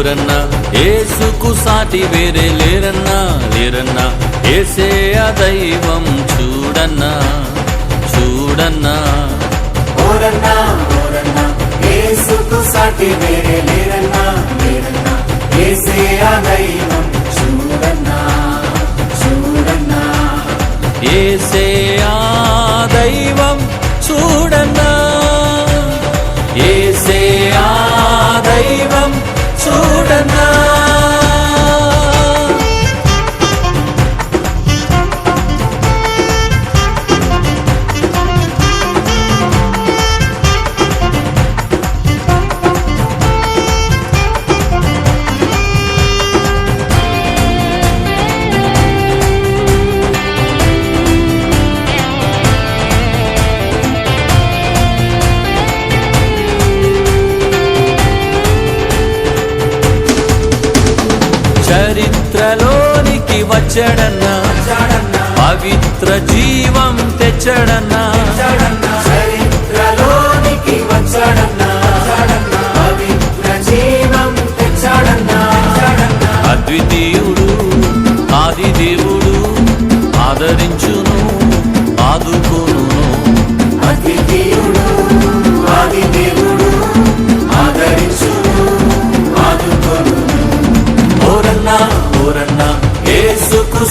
ఓరన్నా ఏసుకు సాటి వేరే లేరన్నా? లేరన్నా? ఏసే ఆ దైవం చూడన్నా? చూడన్నా? ఓరన్నా ఓరన్నా యేసుకు సాటి వేరే లేరన్నా? లేరన్నా ఏసే ఆ దైవం చరిత్రలోనికి వచ్చాడన్నా. చాడన్నా పవిత్ర జీవం తెచ్చడన్నా. చాడన్నా చరిత్రలోనికి వచ్చాడన్నా. పవిత్ర జీవం తెచ్చాడన్నా. చాడన్నా అద్వితీయుడు ఆది దేవుడు ఆదరించును ఆదుకోను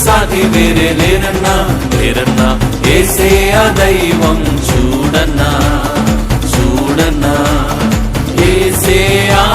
సాటి వేరే లేరన్నా లేరన్నా ఏసే ఆ దైవం చూడన్నా చూడన్నా ఏసే ఆ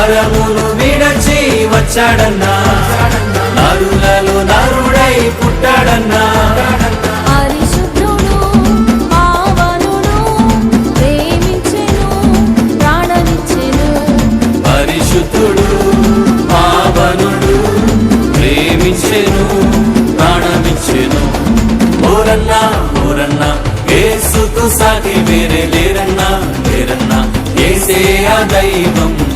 పరమును విడచి వచ్చాడన్నా. నరులలో నరుడై పుట్టాడన్నా. పరిశుద్ధుడు పావనుడు ప్రేమించెను ప్రాణమిచ్చెను. ఓరన్నా ఓరన్నా ఏసుకు సాటి వేరే లేరన్నా లేరన్నా ఏసే ఆ దైవం.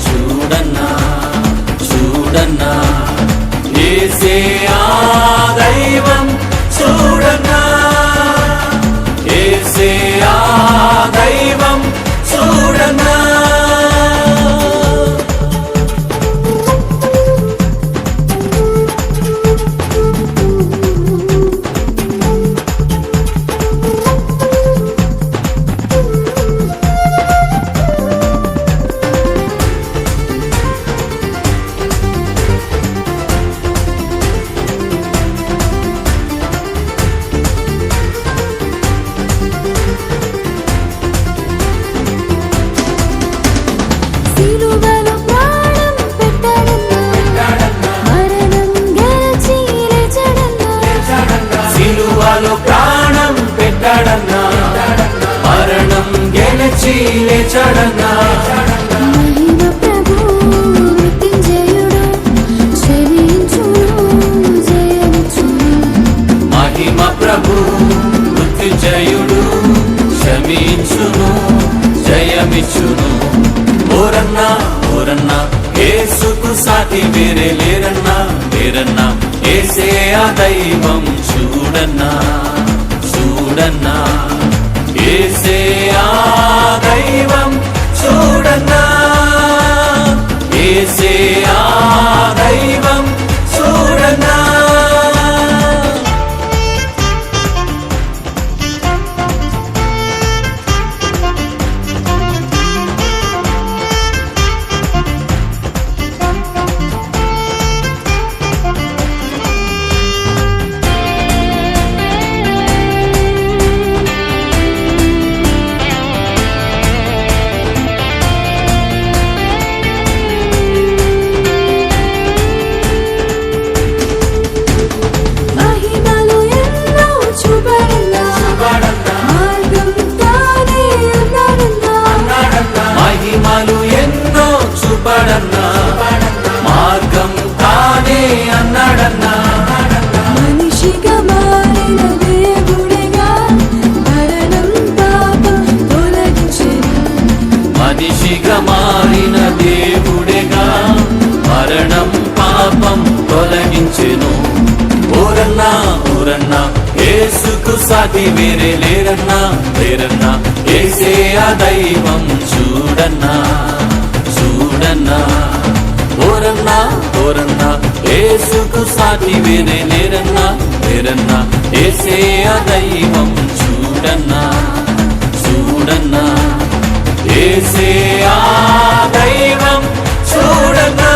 చూడన్నా ఏసే ఆ దైవం లేచాడన్నా మహిమ ప్రభు మృత్యుంజయుడు క్షమించును జయమిచ్చును. ఓరన్నా ఓరన్నా ఏసుకు సాటి వేరే లేరన్నా లేరన్నా ఏసే ఆ దైవం చూడన్నా చూడన్నా ఏసే దైవం చూడన్న లేరన్నా? ఏసుకు సాటి వేరే లేరన్నా? లేరన్నా? ఏసే ఆ దైవం చూడన్నా? చూడన్నా? ఓరన్నా? ఓరన్నా? ఏసుకు సాటి వేరే లేరన్నా? లేరన్నా? ఏసే ఆ దైవం చూడన్నా? చూడన్నా? ఏసే ఆ దైవం చూడన్నా?